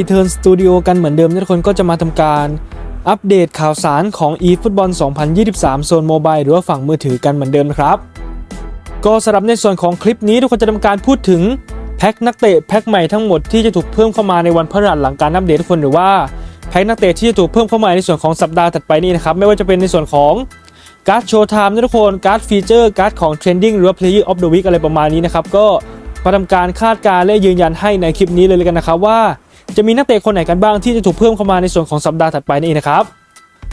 Return Studio กันเหมือนเดิมทุกคนก็จะมาทำการอัปเดตข่าวสารของ eFootball 2023 โซนโมบายหรือว่าฝั่งมือถือกันเหมือนเดิมครับ ก็สำหรับในส่วนของคลิปนี้ทุกคนจะทำการพูดถึงแพ็คนักเตะแพ็คใหม่ทั้งหมดที่จะถูกเพิ่มเข้ามาในวันพฤหัสหลังการอัปเดตทุกคนหรือว่าแพ็คนักเตะที่จะถูกเพิ่มเข้ามาในส่วนของสัปดาห์ถัดไปนี้นะครับไม่ว่าจะเป็นในส่วนของการ์ดโชว์ไทม์ทุกคนการ์ดฟีเจอร์การ์ดของ Trending หรือว่า Player of the Week อะไรประมาณนี้นะครับก็มาทำการคาดการณ์และยืนยันให้ในคลิปนี้เลยกันนะครับว่า จะมีนักเตะคนไหนกันบ้างที่จะถูกเพิ่มเข้ามาในส่วนของสัปดาห์ถัดไปนี่นะครับ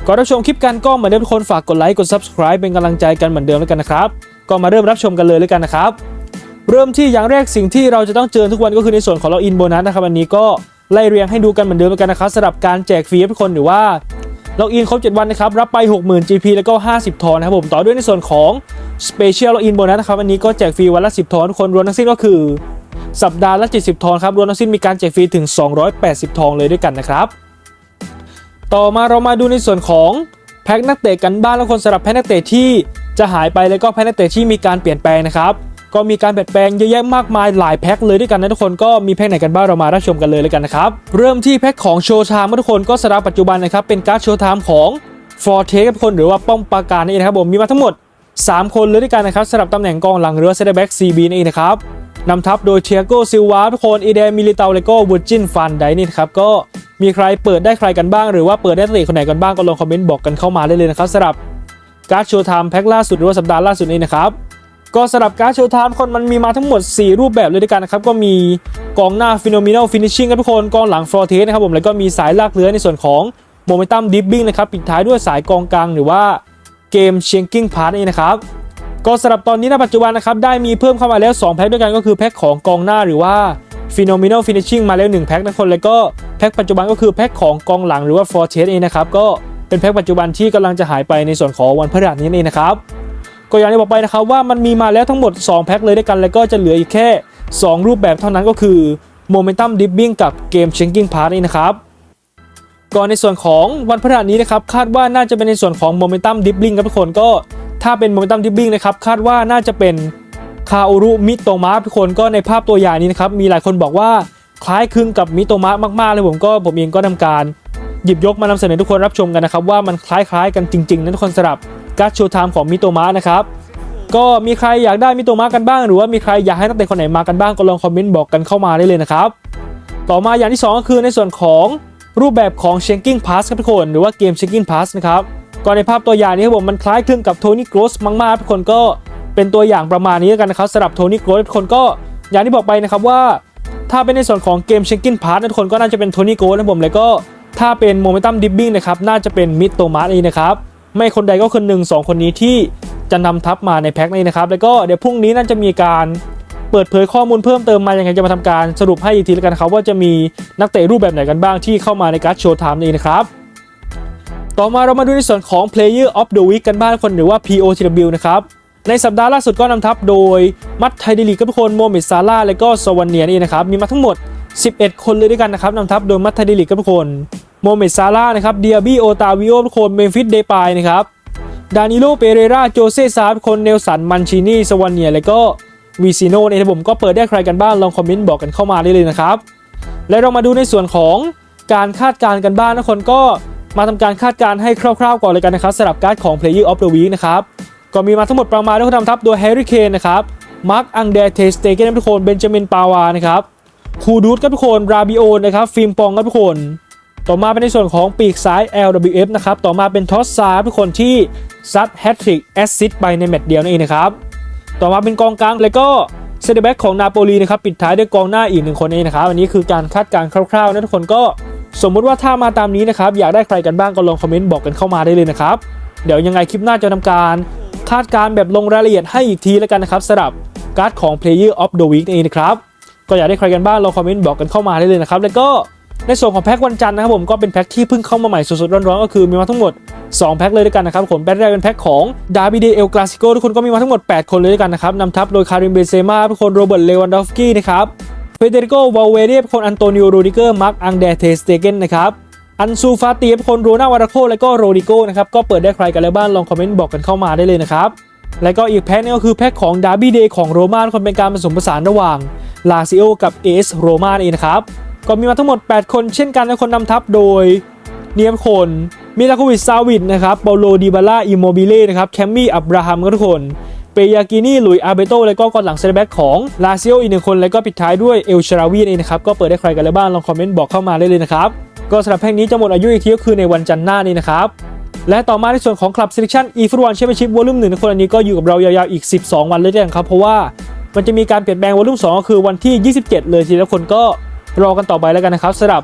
ก่อนรับชมคลิปกันก็เหมือนเดิมทุกคนฝากกดไลค์กด subscribe เป็นกำลังใจกันเหมือนเดิมแล้วกันนะครับก็มาเริ่มรับชมกันเลยแล้วกันนะครับ เริ่มที่อย่างแรกสิ่งที่เราจะต้องเจอทุกวันก็คือในส่วนของล็อกอินโบนัสนะครับวันนี้ก็ไล่เรียงให้ดูกันเหมือนเดิมแล้วกันนะครับสำหรับการแจกฟรีให้ทุกคนหรือว่าล็อกอินครบ 7 วันนะครับ รับไป 60,000 GP แล้วก็ 50 ทอนนะครับผม ต่อด้วยในส่วนของ Special Login Bonus นะครับวันนี้ก็แจกฟรีวันละ 10 ทอนทุกคนรวมทั้งสิ้นก็คือ สัปดาห์ละ 70 ทอนครับรวมทั้งสิ้นมีการแจกฟรีถึง 280 ทองเลยด้วยกันนะครับ ต่อมาเรามาดูในส่วนของแพ็คนักเตะกันบ้างแล้วคนสำหรับแพ็คนักเตะที่จะหายไปแล้วก็แพ็คนักเตะที่มีการเปลี่ยนแปลงนะครับก็มีการเปลี่ยนแปลงเยอะแยะมากมายหลายแพ็คเลยด้วยกันนะทุกคนก็มีแพ็คไหนกันบ้างเรามารับชมกันเลยแล้วกันนะครับเริ่มที่แพ็คของโชว์ไทม์ทุกคนก็สำหรับปัจจุบันนะครับเป็นการ์ดโชว์ไทม์ของฟอร์เทสทุกคนหรือว่าป้อมปราการนี่นะครับผมมีมาทั้งหมด 3 คนเลยด้วยกันนะครับสำหรับตำแหน่งกองหลังเรือเซเดแบ็กซีบีนี่นะครับ นำทัพโดยเทียโกซิลวาทุกคนอีเดมิลิตาเลโกวูจินฟันไดนี่นะครับก็มีใครเปิดได้ใครกันบ้าง หรือว่าเปิดได้นักเตะคนไหนกันบ้างก็ลงคอมเมนต์บอกกันเข้ามาได้เลยนะครับสำหรับการ์ดโชว์ไทม์แพ็คล่าสุดหรือว่าสัปดาห์ล่าสุดนี้นะครับก็สำหรับการ์ดโชว์ไทม์คนมันมีมาทั้งหมด 4 รูปแบบเลยด้วยกันนะครับก็มีกองหน้าฟิโนมิโนฟินิชชิ่งครับทุกคนกองหลังฟลอเทสนะครับผมแล้วก็มีสายลากเรือในส่วนของโมเมนตัมดิฟบิ้งนะครับปิดท้ายด้วยสายกองกลางหรือว่าเกมเชียงกิ้งพาร์นี่นะครับ ก็สำหรับตอนนี้ในปัจจุบันนะครับได้มีเพิ่มเข้ามาแล้ว 2 แพ็คด้วยกันก็คือแพ็คของกองหน้าหรือว่า Phenomenal Finishing มาแล้ว 1 แพ็คนะคนแล้วก็แพ็คปัจจุบันก็คือแพ็คของกองหลังหรือว่า f o r t e s เองนะครับก็เป็นแพ็คปัจจุบันที่กำลังจะหายไปในส่วนของวันพฤหัสนี้เองนะครับก็อย่างที่บอกไปนะครับว่ามันมีมาแล้วทั้งหมด 2 แพ็คเลยด้วยกัน แล้วก็จะเหลืออีกแค่ 2 รูปแบบเท่านั้นก็คือ Momentum Dipping กับ Game Changing Pass นี่นะครับก่อนในส่วนของวันพฤหัสนี้นะครับคาดว่าน่าจะเป็นในส่วนของ Momentum Dipping ครับทุกคนก็ ถ้าเป็น Momentum Dipping นะครับคาดว่าน่าจะเป็นคาโอรุมิโตมะทุกคนก็ในภาพตัวอย่างนี้นะครับมีหลายคนบอกว่าคล้ายคลึงกับมิโตมะมากๆเลยผมก็ผมเองก็ทำการ หยิบยกมานำเสนอทุกคนรับชมกันนะครับว่ามันคล้ายๆกันจริงๆนะทุกคนสำหรับการ์ดโชว์ไทม์ของมิโตมะนะครับก็มีใครอยากได้มิโตมะกันบ้าง หรือว่ามีใครอยากให้นักเตะคนไหนมากันบ้างก็ลองคอมเมนต์บอกกันเข้ามาได้เลยนะครับต่อมาอย่างที่ 2 ก็คือในส่วนของรูปแบบของ Shanking Pass ครับทุกคน หรือว่าเกม Shanking Pass นะครับ ก็ในภาพตัวอย่างนี้ครับผมมันคล้ายคลึงกับโทนี่โกรสมากๆทุกคนก็เป็นตัวอย่างประมาณนี้แล้วกันนะครับสำหรับโทนี่โกรสทุกคนก็อย่างที่บอกไปนะครับว่า ถ้าเป็นในส่วนของเกม Shanking Pass ทุกคนก็น่าจะเป็นโทนี่โกรสนะผมแล้วก็ถ้าเป็น Momentum Dipping นะครับน่าจะเป็นมิดโตมัสนี่นะครับไม่คนใดก็คนหนึ่งสองคนนี้ที่จะนำทัพมาในแพ็คนี้นะครับแล้วก็เดี๋ยวพรุ่งนี้น่าจะมีการเปิดเผยข้อมูลเพิ่มเติมมายังไงจะมาทำการสรุปให้อีกทีแล้วกันครับว่าจะมีนักเตะรูปแบบไหนกันบ้างที่เข้ามาในการ์ดโชว์ไทม์นี้นะครับ ต่อมาเรามาดูในส่วนของ Player of the Week กันบ้างคนหรือว่า POTW นะครับในสัปดาห์ล่าสุดก็นำทัพโดยมัตไทเดลีกับทุกคนโมเมดซาร่าและก็สวานเนียนี่นะครับมีมาทั้งหมด 11 คนเลยด้วยกันนะครับนำทัพโดยมัตไทเดลีกับทุกคนโมเมดซาร่านะครับเดียบี้โอตาวิโอทุกคนเมมฟิสเดปายนะครับดานิโลเปเรราโจเซซาทุกคนเนลสันมันชินีสวานเนียและก็วีซีโน่เนี่ยผมก็เปิดได้ใครกันบ้างลองคอมเมนต์บอกกันเข้ามาได้เลยนะครับและเรามาดูในส่วนของการคาดการณ์กันบ้างนะคนก็ มาทำการคาดการณ์ให้คร่าวๆก่อนเลยกันนะครับสำหรับการ์ดของ Player of the Week นะครับก็มีมาทั้งหมดประมาณที่เขาทำทับโดยแฮร์รี่เคนนะครับมาร์คอังเดเทสเตเกนทุกคนเบนจามินปาวานะครับคูดูดกับทุกคนราบิโอนะครับฟิล์มปองกับทุกคน ต่อมาเป็นในส่วนของปีกซ้าย LWF นะครับต่อมาเป็นทอสซาทุกคนที่ซัดแฮตทริกแอสซิสต์ไปในแมตช์เดียวนั่นเองนะครับต่อมาเป็นกองกลางแล้วก็เซนเตอร์แบ็กของนาโปลีนะครับปิดท้ายด้วยกองหน้าอีกหนึ่งคนเองนะครับอันนี้คือการคาดการณ์คร่าวๆนะทุกคนก็ สมมุติว่าถ้ามาตามนี้นะครับ อยากได้ใครกันบ้างก็ลองคอมเมนต์บอกกันเข้ามาได้เลยนะครับ เดี๋ยวยังไงคลิปหน้าจะทำการ คาดการ์แบบลงรายละเอียดให้อีกทีแล้วกันนะครับสำหรับการ์ดของ Player of the Week นั่นเองนะครับก็อยากได้ใครกันบ้างลองคอมเมนต์บอกกันเข้ามาได้เลยนะครับแล้วก็ในส่วนของแพ็กวันจันทร์นะครับผมก็เป็นแพ็กที่เพิ่งเข้ามาใหม่สดๆร้อนๆก็คือมีมาทั้งหมด 2 แพ็กเลยด้วยกันนะครับผมแพ็กแรกเป็นแพ็กของดาร์บิเดเอลกลาสิโกทุกคนก็มีมาทั้งหมด 8 คนเลยด้วยกันนะครับนำทัพโดยคาริมเบเซมาทุกคนโรเบิร์ตเลวันดอฟสกี้นะครับ เฟเดริโกวาลเวเดียคนอันโตนิโอโรดิเกอร์มาร์กอังเดเทสเตเกนนะครับอันซูฟาตีคนโรนาวาราโคและก็โรดิโกนะครับก็เปิดได้ใครกันแล้วบ้างลองคอมเมนต์บอกกันเข้ามาได้เลยนะครับและก็อีกแพ็กนึงก็คือแพ็กของดาร์บี้เดย์ของโรม่าคนเป็นการผสมผสานระหว่างลาซิโอกับเอสโรม่าเองนะครับก็มีมาทั้งหมด 8 คนเช่นกันและคนนำทัพโดยเนียมคนมิลาโควิชซาวิดนะครับเปาโลดิบาล่าอิโมบิเล่นะครับแคมมี่อับราฮัมก็ทุกคน เปยากินี่หลุยอาเบโตและก็กองหลังเซนแบ็กของลาซิโออีกหนึ่งคนและก็ปิดท้ายด้วยเอลชาราวีเองนะครับก็เปิดได้ใครกันแล้วบ้างลองคอมเมนต์บอกเข้ามาได้เลยนะครับก็สำหรับแพ็กนี้จะหมดอายุอีกทีก็คือในวันจันทร์หน้านี้นะครับและต่อมาในส่วนของ Club Selection e f o o t b a l l Championship Volume 1ในคนอันนี้ก็อยู่กับเรายาวๆอีก 12 วันเลยด้วยกันครับเพราะว่ามันจะมีการเปลี่ยนแปลง Volume 2ก็คือวันที่ 27 เลยทีละคนก็รอกันต่อไปแล้วกันนะครับสำหรับ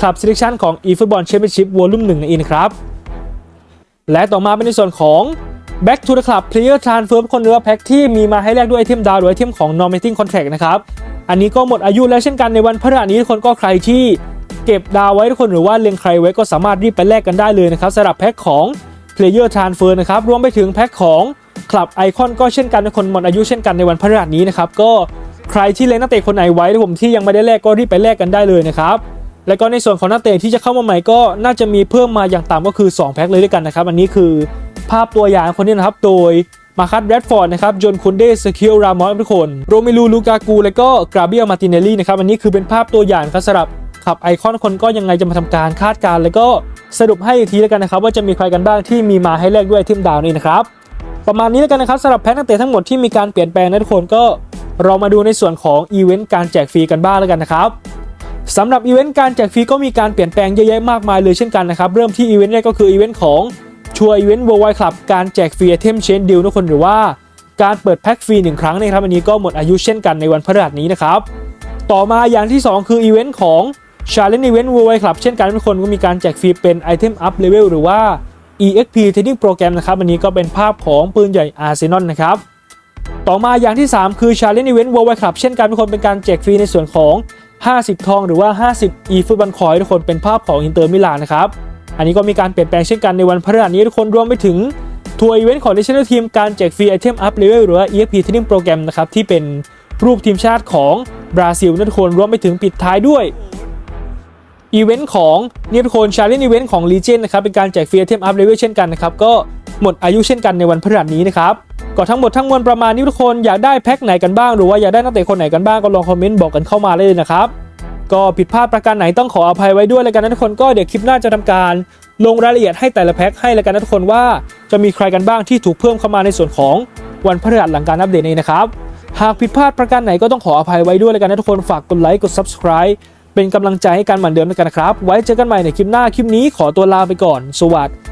Club Selection ของ e f o o t b a l l Championship Volume 1นั่นเองนครับและต่อมาเป็นในส่วนของ Back to the Club Player Transfer คนเรือแพ็กที่มีมาให้แลกด้วยไอเทมดาวหรือไอเทมของ Nominating Contract นะครับ อันนี้ก็หมดอายุแล้วเช่นกันในวันพฤหัสนี้ทุกคนก็ใครที่เก็บดาวไว้ทุกคนหรือว่าเล็งใครไว้ก็สามารถรีบไปแลกกันได้เลยนะครับสำหรับแพ็กของ Player Transfer นะครับรวมไปถึงแพ็กของ Club Icon ก็เช่นกันทุกคนหมดอายุเช่นกันในวันพฤหัสนี้นะครับก็ใครที่เล็งนักเตะคนไหนไว้ทุกผมที่ยังไม่ได้แลกก็รีบไปแลกกันได้เลยนะครับแล้วก็ในส่วนของนักเตะที่จะเข้ามาใหม่ก็น่าจะมีเพิ่มมาอย่างต่ำก็คือ 2 แพ็คเลยด้วยกันนะครับ อันนี้คือ ภาพตัวอย่างคนนี้นะครับ โดยมาคัตแรดฟอร์ดนะครับจนคุนเดสคิลรามอสทุกคนโรเมลูลูกากู และก็กราเบียมาตินเนลลี่นะครับ อันนี้คือเป็นภาพตัวอย่างครับสำหรับขับไอคอนคนก็ยังไงจะมาทำการคาดการณ์แล้วก็สรุปให้อีกทีแล้วกันนะครับ ว่าจะมีใครกันบ้างที่มีมาให้แลกด้วยไอเทมดาวนี่นะครับ ประมาณนี้แล้วกันนะครับสำหรับแพ็คนักเตะทั้งหมดที่มีการเปลี่ยนแปลงนะทุกคนก็เรามาดูในส่วนของอีเวนต์การแจกฟรีกันบ้างแล้วกันนะครับสำหรับอีเวนต์การแจกฟรีก็มีการเปลี่ยนแปลงเยอะแยะมากมายเลยเช่นกันนะครับ เริ่มที่อีเวนต์แรกก็คืออีเวนต์ของ ชัวร์อีเวนต์ Worldwide Club การแจกฟรีไอเทมเชนดิลทุกคนหรือว่า การเปิดแพ็คฟรีหนึ่งครั้งนะครับอันนี้ก็หมดอายุเช่นกันในวันพฤหัสนี้นะครับต่อมาอย่างที่ 2 คืออีเวนต์ของ Challenge Event Worldwide Club เช่นกันทุกคนก็มีการแจกฟรีเป็นไอเทมอัพเลเวลหรือว่า EXP Training Program นะครับอันนี้ก็เป็นภาพของปืนใหญ่อาร์เซนอลนะครับต่อมาอย่างที่ 3 คือ Challenge Event Worldwide Club เช่นกันทุกคนเป็นการแจกฟรีในส่วนของ 50 ทองหรือว่า 50 e ฟุตบอลคอยทุกคนเป็นภาพของอินเตอร์มิลานนะครับ อันนี้ก็มีการเปลี่ยนแปลงเช่นกันในวันพฤหัสนี้ทุกคนรวมไปถึงทัวร์อีเวนต์ของ National Team การแจกฟรีไอเทมอัพเลเวลหรือว่า EXP Training Program นะครับที่เป็นรูปทีมชาติของบราซิลนะทุกคนรวมไปถึงปิดท้ายด้วยอีเวนต์ของเนี่ยทุกคนชาเลนจ์อีเวนต์ของ Legion นะครับเป็นการแจกฟรีไอเทมอัพเลเวลเช่นกันนะครับก็หมดอายุเช่นกันในวันพฤหัสนี้นะครับก็ทั้งหมดทั้งมวลประมาณนี้ทุกคนอยากได้แพ็คไหนกันบ้างหรือว่าอยากได้นักเตะคนไหนกันบ้างก็ลองคอมเมนต์บอกกันเข้ามาเลยนะครับ ก็ผิดพลาดประการไหนต้องขออภัยไว้ด้วยแล้วกันนะทุกคนก็เดี๋ยวคลิปหน้าจะทำการลงรายละเอียดให้แต่ละแพ็คให้แล้วกันนะทุกคนว่าจะมีใครกันบ้างที่ถูกเพิ่มเข้ามาในส่วนของวันพฤหัสหลังการอัปเดตนี้นะครับ หากผิดพลาดประการไหนก็ต้องขออภัยไว้ด้วยแล้วกันนะทุกคนฝากกดไลค์กด subscribe เป็นกำลังใจให้กันเหมือนเดิมแล้วกันนะครับ ไว้เจอกันใหม่ในคลิปหน้าคลิปนี้ขอตัวลาไปก่อน สวัสดี